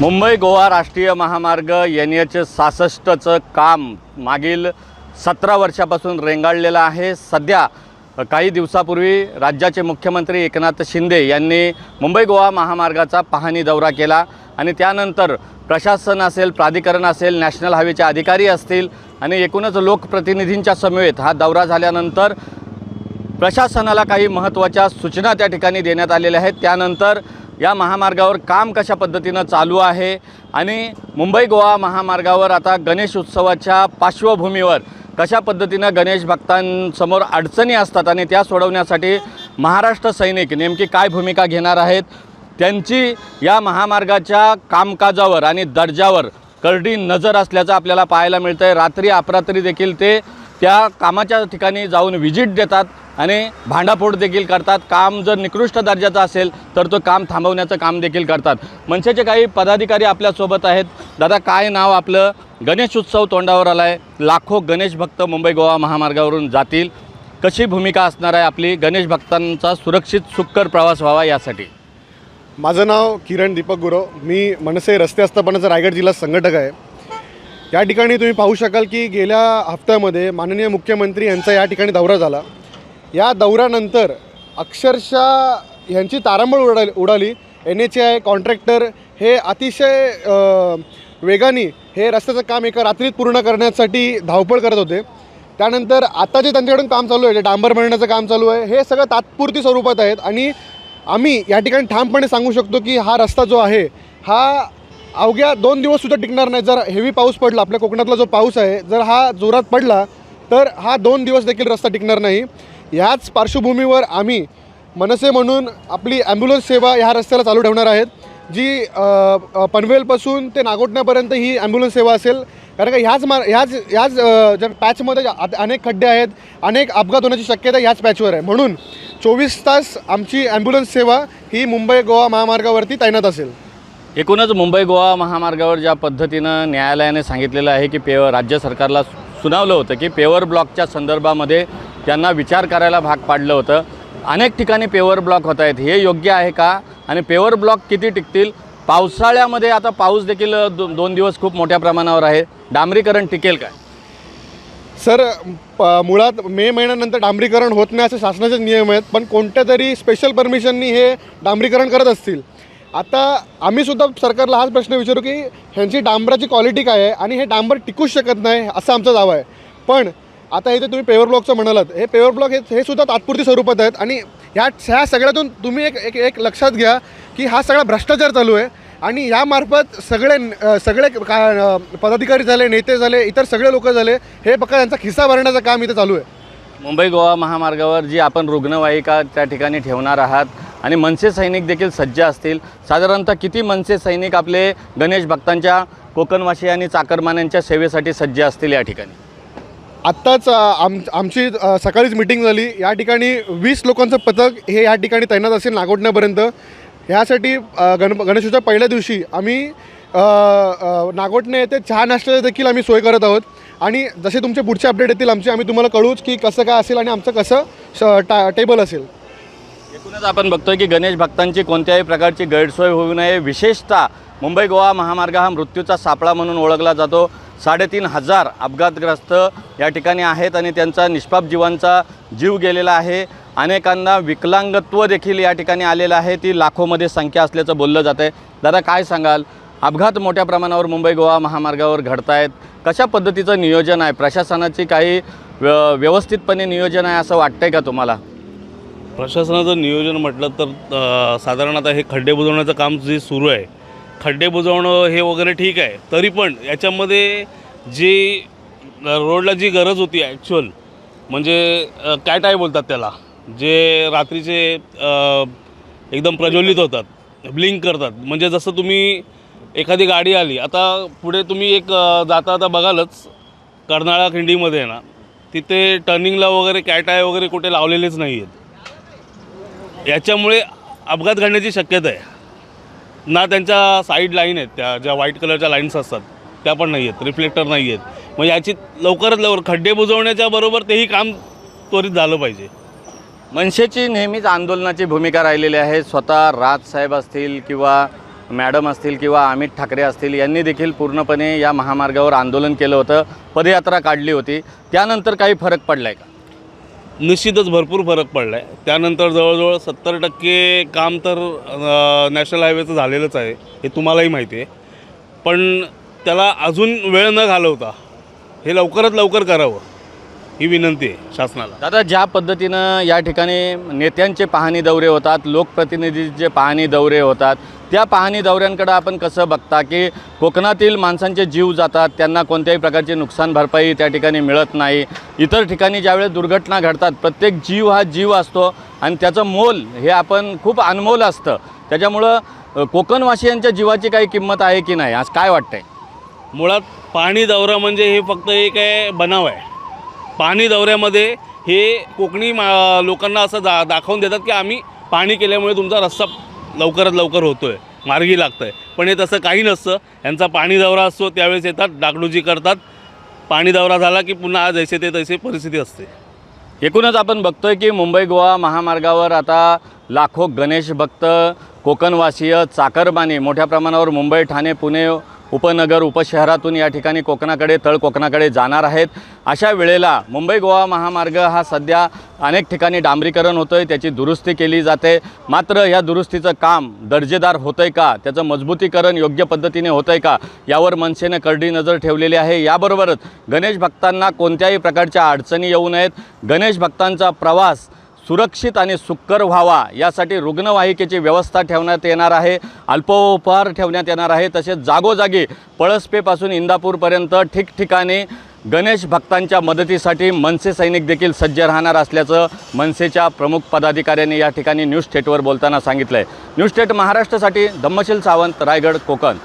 मुंबई गोवा राष्ट्रीय महामार्ग N H सहासष्टचं काम मागील सतरा वर्षापासून रेंगाळलेलं आहे. सध्या काही दिवसापूर्वी राज्याचे मुख्यमंत्री एकनाथ शिंदे यांनी मुंबई गोवा महामार्गाचा पाहणी दौरा केला आणि त्यानंतर प्रशासन असेल प्राधिकरण असेल नॅशनल हायवेचे अधिकारी असतील आणि एकूणच लोकप्रतिनिधींच्या समवेत हा दौरा झाल्यानंतर प्रशासनाला काही महत्त्वाच्या सूचना त्या ठिकाणी देण्यात आलेल्या आहेत. त्यानंतर या महामार्गावर काम कशा पद्धतीनं चालू आहे? आणि मुंबई गोवा महामार्गावर आता गणेश उत्सवाच्या पार्श्वभूमीवर कशा पद्धतीनं गणेश भक्तांसमोर अडचणी असतात आणि त्या सोडवण्यासाठी महाराष्ट्र सैनिक नेमकी काय भूमिका घेणार आहेत? त्यांची या महामार्गाच्या कामकाजावर आणि दर्जावर करडी नजर असल्याचं आपल्याला पाहायला मिळतं आहे रात्री अपरात्री देखील ते त्या कामाच्या ठिकाणी जाऊन व्हिजिट देतात. आणि भांडाफोड देखील करतात. काम जर निकृष्ट दर्जाचं असेल तर तो काम थांबवण्याचं काम देखील करतात. मनसेचे काही पदाधिकारी आपल्यासोबत आहेत. दादा काय नाव आपलं? गणेश उत्सव तोंडावर आला आहे लाखो गणेश भक्त मुंबई गोवा महामार्गावरून जातील. कशी भूमिका असणार आहे आपली गणेश भक्तांचा सुरक्षित सुखकर प्रवास व्हावा यासाठी? माझं नाव किरण दीपक गुरव. मी मनसे रस्ते आस्थापनाचा रायगड जिल्हा संघटक आहे. या ठिकाणी तुम्ही पाहू शकाल की गेल्या हफ्त्यामध्ये माननीय मुख्यमंत्री यांचा या ठिकाणी दौरा झाला. या दौऱ्यानंतर अक्षरशः ह्यांची तारांबळ उडाली उडाली. एन एच आय कॉन्ट्रॅक्टर हे अतिशय वेगाने हे रस्त्याचं काम एका रात्रीत पूर्ण करण्यासाठी धावपळ करत होते. त्यानंतर आता जे त्यांच्याकडून काम चालू आहे जे डांबर बनवण्याचं काम चालू आहे हे सगळं तात्पुरती स्वरूपात आहेत. आणि आम्ही या ठिकाणी ठामपणे सांगू शकतो की हा रस्ता जो आहे हा अवघ्या दोन दिवससुद्धा टिकणार नाही. जर हेवी पाऊस पडला आपल्या कोकणातला जो पाऊस आहे जर हा जोरात पडला तर हा दोन दिवस देखील रस्ता टिकणार नाही. ह्याच पार्श्वभूमीवर आम्ही मनसे म्हणून आपली ॲम्ब्युलन्स सेवा ह्या रस्त्याला चालू ठेवणार आहेत. जी पनवेलपासून ते नागोटण्यापर्यंत ही ॲम्ब्युलन्स सेवा असेल. कारण का ह्याच मार ह्याच ह्याच जर ज्या पॅचमध्ये आ- अनेक खड्डे आहेत अनेक अपघात होण्याची शक्यता ह्याच पॅचवर आहे. म्हणून चोवीस तास आमची ॲम्ब्युलन्स सेवा ही मुंबई गोवा महामार्गावरती तैनात असेल. एकूणच मुंबई गोवा महामार्गावर ज्या पद्धतीनं न्यायालयाने सांगितलेलं आहे की पेवर राज्य सरकारला सुनावलं होतं की पेवर ब्लॉकच्या संदर्भामध्ये त्यांना विचार करायला भाग पाडलं होतं. अनेक ठिकाणी पेवर ब्लॉक होत आहेत. हे योग्य आहे का? आणि पेवर ब्लॉक किती टिकतील? पावसाळ्यामध्ये आता पाऊस देखील दो दोन दिवस खूप मोठ्या प्रमाणावर आहे. डांबरीकरण टिकेल काय? सर प मुळात मे महिन्यानंतर डांबरीकरण होत नाही असे शासनाचे नियम आहेत पण कोणत्या तरी स्पेशल परमिशननी हे डांबरीकरण करत असतील? आता आम्ही सुद्धा सरकारला हाच प्रश्न विचारू की ह्यांची डांबराची क्वालिटी काय आहे? आणि हे डांबर टिकूच शकत नाही असा आमचा दावा आहे. पण आता इथे तुम्ही पेवर ब्लॉकचं म्हणालात. हे पेवर ब्लॉक हे हे सुद्धा तात्पुरती स्वरूपात आहेत. आणि ह्या ह्या सगळ्यातून तुम्ही एक एक एक लक्षात घ्या की हा सगळा भ्रष्टाचार चालू आहे. आणि यामार्फत सगळे सगळे का पदाधिकारी झाले नेते झाले इतर सगळे लोक झाले हे फक्त त्यांचा खिस्सा भरण्याचं काम इथे चालू आहे. मुंबई गोवा महामार्गावर जी आपण रुग्णवाहिका त्या ठिकाणी ठेवणार आहात आणि मनसे सैनिक देखील सज्ज असतील. साधारणतः किती मनसे सैनिक आपले गणेश भक्तांच्या कोकणवासी आणि चाकरमान्यांच्या सेवेसाठी सज्ज असतील या ठिकाणी? आत्ताच आम आमची सकाळीच मिटिंग झाली. या ठिकाणी वीस लोकांचं पथक हे या ठिकाणी तैनात असेल नागोठण्यापर्यंत ह्यासाठी गण गणेशोत्सवच्या पहिल्या दिवशी आम्ही अ, नागोठणे येथे चहा नाश्त्याची देखील आम्ही सोय करत आहोत. आणि जसे तुमचे पुढचे अपडेट येतील आमचे आम्ही तुम्हाला कळूच की कसं काय असेल आणि आमचं कसं श- टा टेबल असेल. एकूणच आपण बघतोय की गणेश भक्तांची कोणत्याही प्रकारची गैरसोय होऊ नये. विशेषतः मुंबई गोवा महामार्ग हा मृत्यूचा सापळा म्हणून ओळखला जातो. साडेतीन हजार अपघातग्रस्त या ठिकाणी आहेत आणि त्यांचा निष्पाप जीवांचा जीव गेलेला आहे. अनेकांना विकलांगत्व देखील या ठिकाणी आलेलं आहे. ती लाखोमध्ये संख्या असल्याचं बोललं जातं आहे. दादा काय सांगाल? अपघात मोठ्या प्रमाणावर मुंबई गोवा महामार्गावर घडत आहेत कशा पद्धतीचं नियोजन आहे? प्रशासनाची काही व्य व्यवस्थितपणे नियोजन आहे असं वाटतंय का तुम्हाला? प्रशासनाचं नियोजन म्हटलं तर साधारणतः साधारण आता हे खड्डे बुजवण्याचं काम जे सुरू आहे खड्डे बुजवणं हे वगैरे ठीक आहे. तरी पण याच्यामध्ये जी रोडला जी गरज होती ॲक्च्युअल म्हणजे अ, कॅट आय बोलतात त्याला? जे रात्रीचे एकदम प्रज्वलित होतात ब्लिंक करतात. म्हणजे जसं तुम्ही एखादी गाडी आली आता पुढे तुम्ही एक जाता आता बघालच कर्नाळा खिंडीमध्ये आहे ना तिथे टर्निंगला वगैरे कॅट आय वगैरे कुठे लावलेलेच नाही आहेत याच्यामुळे अपघात घडण्याची शक्यता आहे. ना त्यांच्या साईड लाईन आहेत त्या ज्या व्हाईट कलरच्या लाईन्स असतात त्या पण नाही आहेत रिफ्लेक्टर नाही आहेत. मग याची लवकरात लवकर खड्डे बुजवण्याच्या बरोबर तेही काम त्वरित झालं पाहिजे. मनसेची नेहमीच आंदोलनाची भूमिका राहिलेली आहे. स्वतः राजसाहेब असतील किंवा मॅडम असतील किंवा अमित ठाकरे असतील यांनी देखील पूर्णपणे या महामार्गावर आंदोलन केलं होतं पदयात्रा काढली होती. त्यानंतर काही फरक पडला आहे का? निश्चितच भरपूर फरक पडला आहे त्यानंतर जवळजवळ सत्तर टक्के काम तर नॅशनल हायवेचं झालेलंच आहे हे तुम्हालाही माहिती आहे. पण त्याला अजून वेळ न घालवता हे लवकरात लवकर करावं. ही विनंती आहे शासनाला. दादा ज्या पद्धतीनं या ठिकाणी नेत्यांचे पाहणी दौरे होतात लोकप्रतिनिधींचे पाहणी दौरे होतात त्या पाहणी दौऱ्यांकडे आपण कसं बघता की कोकणातील माणसांचे जीव जातात त्यांना कोणत्याही प्रकारची नुकसान भरपाई त्या ठिकाणी मिळत नाही. इतर ठिकाणी ज्यावेळेस दुर्घटना घडतात प्रत्येक जीव हा जीव असतो आणि त्याचं मोल हे आपण खूप अनमोल असतं. त्याच्यामुळं कोकणवासियांच्या जीवाची काही किंमत आहे की नाही? आज काय वाटतंय? मुळात पाणी दौरा म्हणजे हे फक्त एक आहे बनाव आहे. पाणी दौऱ्यामध्ये हे कोकणी मा लोकांना असं दा दाखवून देतात की आम्ही पाणी केल्यामुळे तुमचा रस्ता लवकरात लवकर होतो आहे मार्गी लागतं आहे पण हे तसं काही नसतं. यांचा पाणी दौरा असतो त्यावेळेस येतात डागडुजी करतात. पाणी दौरा झाला की पुन्हा जैसे ते तैसे परिस्थिती असते. एकूणच आपण बघतोय की मुंबई गोवा महामार्गावर आता लाखो गणेश भक्त कोकणवासीय चाकरमानी मोठ्या प्रमाणावर मुंबई ठाणे पुणे उपनगर उपशहरातून या ठिकाणी कोकणाकडे तळ कोकणाकडे जाणार आहेत. अशा वेळेला मुंबई गोवा महामार्ग हा सध्या अनेक ठिकाणी डांबरीकरण होतं आहे त्याची दुरुस्ती केली जाते. मात्र या दुरुस्तीचं काम दर्जेदार होतं आहे का? त्याचं मजबूतीकरण योग्य पद्धतीने होतं आहे का? यावर मनसेनं करडी नजर ठेवलेली आहे. याबरोबरच गणेश भक्तांना कोणत्याही प्रकारच्या अडचणी येऊ नयेत. गणेश भक्तांचा प्रवास सुरक्षित आणि सुकर व्हावा यासाठी रुग्णवाहिकेची व्यवस्था ठेवण्यात येणार आहे. अल्पोपहार ठेवण्यात येणार आहे. तसेच जागोजागी पळसपेपासून इंदापूरपर्यंत ठिकठिकाणी गणेश भक्तांच्या मदतीसाठी मनसे सैनिक देखील सज्ज राहणार असल्याचं मनसेच्या प्रमुख पदाधिकाऱ्यांनी या ठिकाणी न्यूज थेटवर बोलताना सांगितलं आहे न्यूज थेट महाराष्ट्रासाठी धम्मशील सावंत रायगड कोकण.